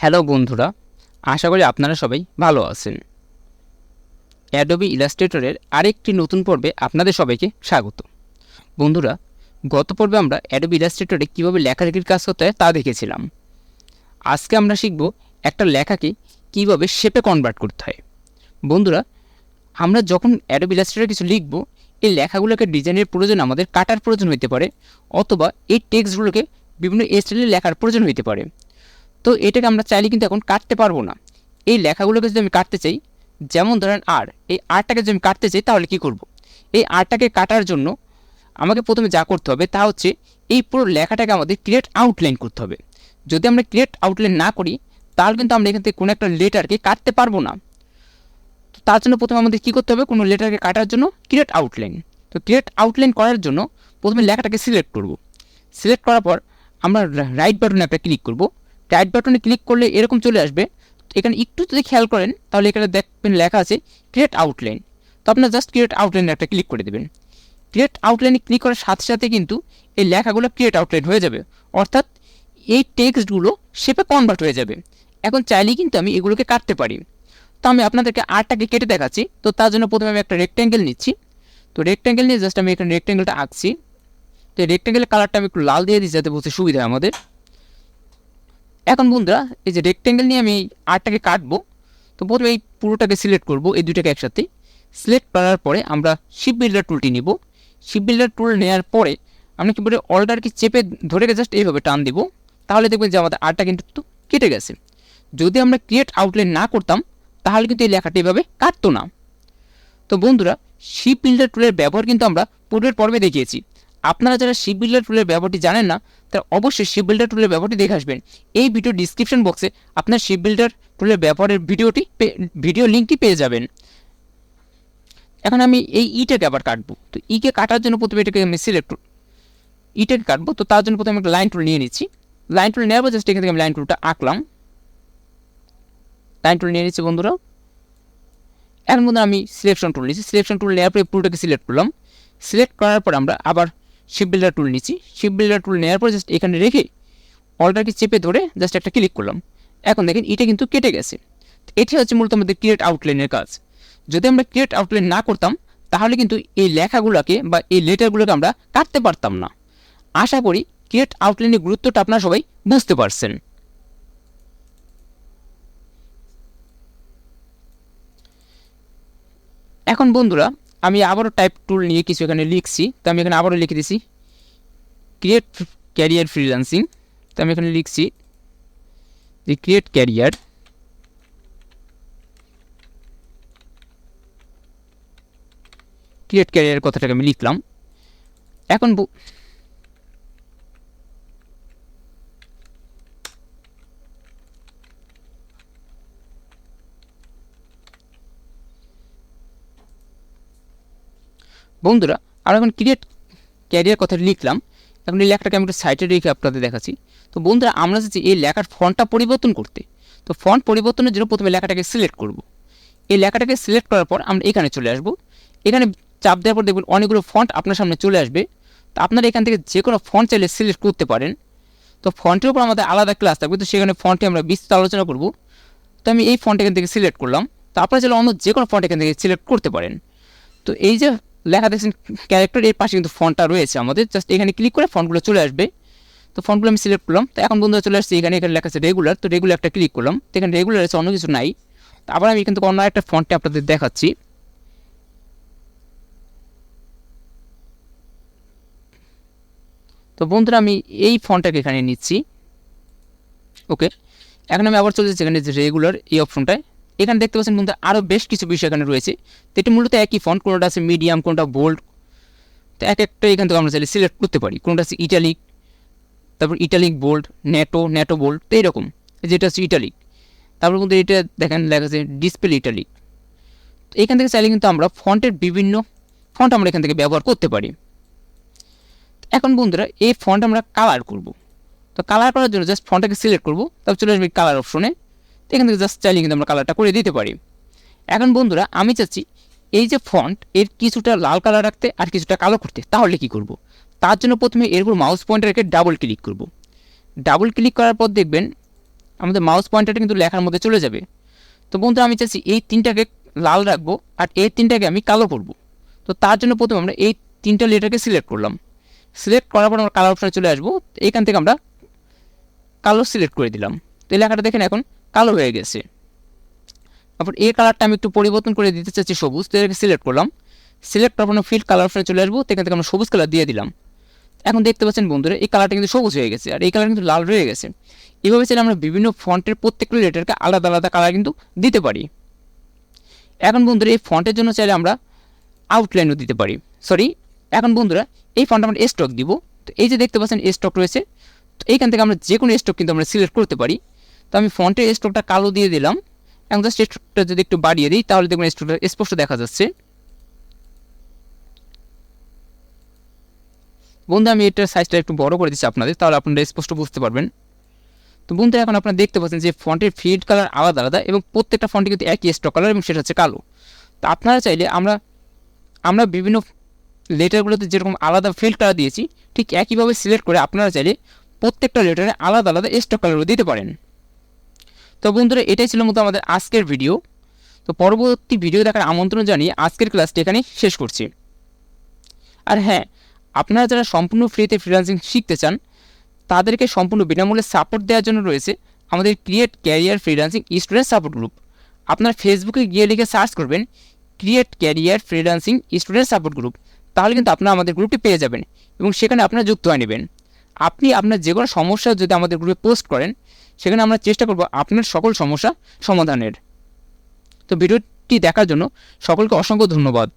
Hello বন্ধুরা, আশা করি আপনারা সবাই ভালো আছেন। অ্যাডোবি ইলাস্ট্রেটরের আরেকটি নতুন পর্বে আপনাদের সবাইকে স্বাগত। বন্ধুরা, গত পর্বে আমরা অ্যাডোবি ইলাস্ট্রেটরে কীভাবে লেখালেখির কাজ করতে হয় তা দেখেছিলাম। আজকে আমরা শিখব একটা লেখাকে কীভাবে শেপে কনভার্ট করতে হয়। বন্ধুরা, আমরা যখন অ্যাডোবি ইলাস্ট্রেটরে কিছু লিখব, এই লেখাগুলোকে ডিজাইনের প্রয়োজন আমাদের কাটার প্রয়োজন হতে পারে, অথবা এই টেক্সটগুলোকে বিভিন্ন স্টাইলে লেখার প্রয়োজন হতে পারে। তো এটাকে আমরা চাইলে কিন্তু এখন কাটতে পারব না। এই লেখাগুলোকে যদি আমি কাটতে চাই, যেমন ধরেন আর এই আরটাকে যদি আমি কাটতে চাই, তাহলে কি করব। এই আরটাকে কাটার জন্য আমাকে প্রথমে যা করতে হবে, তা হচ্ছে এই পুরো লেখাটাকে আমাদের ক্রিয়েট আউটলাইন করতে হবে। যদি আমরা ক্রিয়েট আউটলাইন না করি, তাহলে কিন্তু আমরা এখান থেকে কোনো একটা লেটারকে কাটতে পারব না। তো তার জন্য প্রথমে আমাদের কী করতে হবে? কোনো লেটারকে কাটার জন্য ক্রিয়েট আউটলাইন তো ক্রিয়েট আউটলাইন করার জন্য প্রথমে লেখাটাকে সিলেক্ট করব। সিলেক্ট করার পর আমরা রাইট বাটনে একটা ক্লিক করব। রাইট বাটনে ক্লিক করলে এরকম চলে আসবে। এখানে একটু যদি খেয়াল করেন, তাহলে এখানে দেখবেন লেখা আছে ক্রিয়েট আউটলাইন তো আপনার জাস্ট ক্রিয়েট আউটলাইনে একটা ক্লিক করে দেবেন। ক্রিয়েট আউটলাইনে ক্লিক করার সাথে সাথে কিন্তু এই লেখাগুলো ক্রিয়েট আউটলাইন হয়ে যাবে। অর্থাৎ এই টেক্সটগুলো শেপে কনভার্ট হয়ে যাবে। এখন চাইলেই কিন্তু আমি এগুলোকে কাটতে পারি। তো আমি আপনাদেরকে আরটাকে কেটে দেখাচ্ছি। তো তার জন্য প্রথমে আমি একটা রেক্ট্যাঙ্গেল নিচ্ছি। তো রেক্ট্যাঙ্গেল নিয়ে জাস্ট আমি এখানে রেক্ট্যাঙ্গেলটা আঁকছি। তো এই রেক্ট্যাঙ্গেলের কালারটা আমি একটু লাল দিয়ে দিই যাতে বুঝতে সুবিধা আমাদের। এখন বন্ধুরা, এই যে রেক্ট্যাঙ্গেল নিয়ে আমি আরটাকে কাটবো, তো প্রথমে এই পুরোটাকে সিলেক্ট করব, এই দুইটাকে একসাথে। সিলেক্ট করার পরে আমরা শিপ বিল্ডার টুলটি নিব। শিপ বিল্ডার টুল নেওয়ার পরে আমরা কি বলে অল্টারকে চেপে ধরে জাস্ট এইভাবে টান দিব। তাহলে দেখবেন যে আমাদের আরটা কিন্তু কেটে গেছে। যদি আমরা ক্রিয়েট আউটলাইন না করতাম, তাহলে কিন্তু এই লেখাটা এভাবে কাটতো না। তো বন্ধুরা শিপ বিল্ডার টুলের ব্যবহার কিন্তু আমরা পূর্বের পর্বে দেখিয়েছি। আপনারা যারা শিপ বিল্ডার টুলের ব্যবহারটি জানেন না, তারা অবশ্যই শিপ বিল্ডার টুলের ব্যবহারটি দেখে আসবেন। এই ভিডিও ডিসক্রিপশন বক্সে আপনার শিপ বিল্ডার টুলের ব্যবহারের ভিডিওটি ভিডিও লিঙ্কটি পেয়ে যাবেন। এখন আমি এই ইটাকে আবার কাটবো। তো ইকে কাটার জন্য প্রথমে এটাকে আমি সিলেক্ট ইটাকে কাটবো। তো তার জন্য প্রথমে একটা লাইন টুল নিয়ে নিচ্ছি। লাইন টুল নেওয়ার পর জাস্ট এখান থেকে আমি লাইন টুলটা আঁকলাম। লাইন টুল নিয়ে নিচ্ছি বন্ধুরা। এখন বন্ধুরা আমি সিলেকশন টুল নিচ্ছি। সিলেকশন টুল নেওয়ার পরে পুরোটাকে সিলেক্ট করলাম। সিলেক্ট করার পর আমরা আবার শিপ বিল্ডার টুল নিচ্ছি শিপ বিল্ডার টুল নেওয়ার পর জাস্ট এখানে রেখে অলটাকে চেপে ধরে জাস্ট একটা ক্লিক করলাম। এখন দেখেন এটা কিন্তু কেটে গেছে। এটি হচ্ছে মূলত আমাদের ক্রিয়েট আউটলাইনের কাজ। যদি আমরা ক্রিয়েট আউটলাইন না করতাম, তাহলে কিন্তু এই লেখাগুলোকে বা এই লেটারগুলোকে আমরা কাটতে পারতাম না। আশা করি ক্রিয়েট আউটলাইনের গুরুত্বটা আপনারা সবাই বুঝতে পারছেন। এখন বন্ধুরা আমি আবারও টাইপ টুল নিয়ে কিছু এখানে লিখছি। তো আমি এখানে আবারও লিখে দিছি ক্রিয়েট ক্যারিয়ার ফ্রিল্যান্সিং তো আমি এখানে লিখছি, যে ক্রিয়েট ক্যারিয়ার ক্রিয়েট ক্যারিয়ার কথাটাকে আমি লিখলাম। এখন বন্ধুরা, আমরা এখন ক্রিয়েট ক্যারিয়ার কথাটা লিখলাম। এখন এই লেখাটাকে আমি একটু সাইটে রেখে আপনাদের দেখাচ্ছি। তো বন্ধুরা, আমরা চাচ্ছি এই লেখার ফন্টটা পরিবর্তন করতে। তো ফন্ট পরিবর্তনের জন্য প্রথমে লেখাটাকে সিলেক্ট করব। এই লেখাটাকে সিলেক্ট করার পর আমরা এখানে চলে আসব। এখানে চাপ দেওয়ার পর দেখবেন অনেকগুলো ফন্ট আপনার সামনে চলে আসবে। তো আপনারা এখান থেকে যে কোনো ফন্ট চাইলে সিলেক্ট করতে পারেন। তো ফন্টের উপর আমাদের আলাদা ক্লাস থাকবে। তো সেখানে ফন্টে আমরা বিস্তারিত আলোচনা করব। তো আমি এই ফন্ট এখান থেকে সিলেক্ট করলাম। তো আপনারা চাইলে অন্য যে কোনো ফন্ট এখান থেকে সিলেক্ট করতে পারেন। তো এই যে লেখা দেখছেন ক্যারেক্টার এর পাশে কিন্তু ফন্টটা রয়েছে আমাদের। জাস্ট এখানে ক্লিক করে ফন্টগুলো চলে আসবে। তো ফন্টগুলো আমি সিলেক্ট করলাম। তো এখন বন্ধুরা চলে আসছে, এখানে এখানে লেখা আছে রেগুলার তো রেগুলার একটা ক্লিক করলাম। তো এখানে রেগুলার আছে অন্য কিছু নাই। তো আবার আমি কিন্তু অন্য একটা ফন্টে আপনাদের দেখাচ্ছি। তো বন্ধুরা আমি এই ফন্টটাকে এখানে নিচ্ছি। ওকে এখন আমি আবার চলে যাচ্ছি এখানে যে রেগুলার এই অপশনটায় এখানে দেখতে পাচ্ছেন বন্ধু আরও বেশ কিছু বিষয় এখানে রয়েছে। তো এটি মূলত একই ফন্ট কোনোটা আছে মিডিয়াম কোনটা বোল্ড তো এক একটা এখান থেকে আমরা চাইলে সিলেক্ট করতে পারি। কোনটা আছে ইটালিক তারপর ইটালিক বোল্ড নেটো নেটো বোল্ড তো এইরকম যেটা হচ্ছে ইটালিক তারপর কিন্তু এটা দেখেন, লেখা আছে ডিসপ্লে ইটালিক তো এখান থেকে চাইলে কিন্তু আমরা ফন্টের বিভিন্ন ফন্ট আমরা এখান থেকে ব্যবহার করতে পারি। এখন বন্ধুরা, এই ফন্ট আমরা কালার করব। তো কালার করার জন্য জাস্ট ফন্টটাকে সিলেক্ট করব, তারপর চলে আসবে কালার অপশনে এখান থেকে জাস্ট চাইলে কিন্তু আমরা কালারটা করে দিতে পারি। এখন বন্ধুরা, আমি চাচ্ছি এই যে ফন্ট এর কিছুটা লাল কালার রাখতে আর কিছুটা কালো করতে। তাহলে কি করব? তার জন্য প্রথমে এর উপর মাউস পয়েন্টার রেখে ডাবল ক্লিক করব। ডাবল ক্লিক করার পর দেখবেন আমাদের মাউস পয়েন্টারটা কিন্তু লেখার মধ্যে চলে যাবে। তো বন্ধুরা, আমি চাচ্ছি এই তিনটাকে লাল রাখব আর এই তিনটাকে আমি কালো করব। তো তার জন্য প্রথমে আমরা এই তিনটা লেটারকে সিলেক্ট করলাম। সিলেক্ট করার পর আমরা কালার অপশানে চলে আসব। এখান থেকে আমরা কালো সিলেক্ট করে দিলাম। তো এই লেখাটা দেখেন এখন কালো হয়ে গেছে। তারপর এই কালারটা আমি একটু পরিবর্তন করে দিতে চাচ্ছি সবুজ, তো এটাকে সিলেক্ট করলাম। সিলেক্ট করার পর ফিল্ড কালার অপশানে চলে আসব এখান থেকে আমরা সবুজ কালার দিয়ে দিলাম। এখন দেখতে পাচ্ছেন বন্ধুরা, এই কালারটা কিন্তু সবুজ হয়ে গেছে, আর এই কালার কিন্তু লাল রয়ে গেছে। এভাবে চাইলে আমরা বিভিন্ন ফন্টের প্রত্যেকটা লেটারকে আলাদা আলাদা কালার কিন্তু দিতে পারি। এখন বন্ধুরা, এই ফন্টের জন্য চাইলে আমরা আউটলাইনও দিতে পারি। সরি এখন বন্ধুরা, এই ফন্ট আমরা স্টক দিব। তো এই যে দেখতে পাচ্ছেন স্টক রয়েছে। তো এইখান থেকে আমরা যে কোনো স্টক কিন্তু আমরা সিলেক্ট করতে পারি। তো আমি ফন্টের স্টকটা কালো দিয়ে দিলাম। এখন জাস্ট স্টকটা যদি একটু বাড়িয়ে দিই, তাহলে দেখবেন স্টকটা স্পষ্ট দেখা যাচ্ছে। বন্ধু, আমি এটার সাইজটা একটু বড় করে দিচ্ছি আপনাদের, তাহলে আপনারা স্পষ্ট বুঝতে পারবেন। তো বন্ধু, এখন আপনারা দেখতে পাচ্ছেন যে ফন্টের ফিড কালার আলাদা আলাদা এবং প্রত্যেকটা ফন্টে কিন্তু একই স্টক কালার এবং সেটা হচ্ছে কালো। তো আপনারা চাইলে আমরা আমরা বিভিন্ন লেটারগুলোতে যেরকম আলাদা ফিল্ড কালার দিয়েছি, ঠিক একইভাবে সিলেক্ট করে আপনারা চাইলে প্রত্যেকটা লেটারে আলাদা আলাদা স্টক কালারও দিতে পারেন। তো বন্ধুরা, এটাই ছিল মতো আমাদের আজকের ভিডিও তো পরবর্তী ভিডিও দেখার আমন্ত্রণ জানিয়ে আজকের ক্লাসটি এখানেই শেষ করছি। আর হ্যাঁ আপনারা যারা সম্পূর্ণ ফ্রিতে ফ্রিলান্সিং শিখতে চান, তাদেরকে সম্পূর্ণ বিনামূল্যে সাপোর্ট দেওয়ার জন্য রয়েছে আমাদের create career freelancing student support group আপনারা ফেসবুকে গিয়ে লিখে সার্চ করবেন create career freelancing student support group তাহলে কিন্তু আপনারা আমাদের গ্রুপটি পেয়ে যাবেন এবং সেখানে আপনারা যুক্ত হয়ে নেবেন। আপনি আপনার যে কোনো সমস্যা যদি আমাদের গ্রুপে পোস্ট করেন, সেখানে আমরা চেষ্টা করব আপনার সকল সমস্যা সমাধানের। তো ভিডিওটি দেখার জন্য সকলকে অসংখ্য ধন্যবাদ।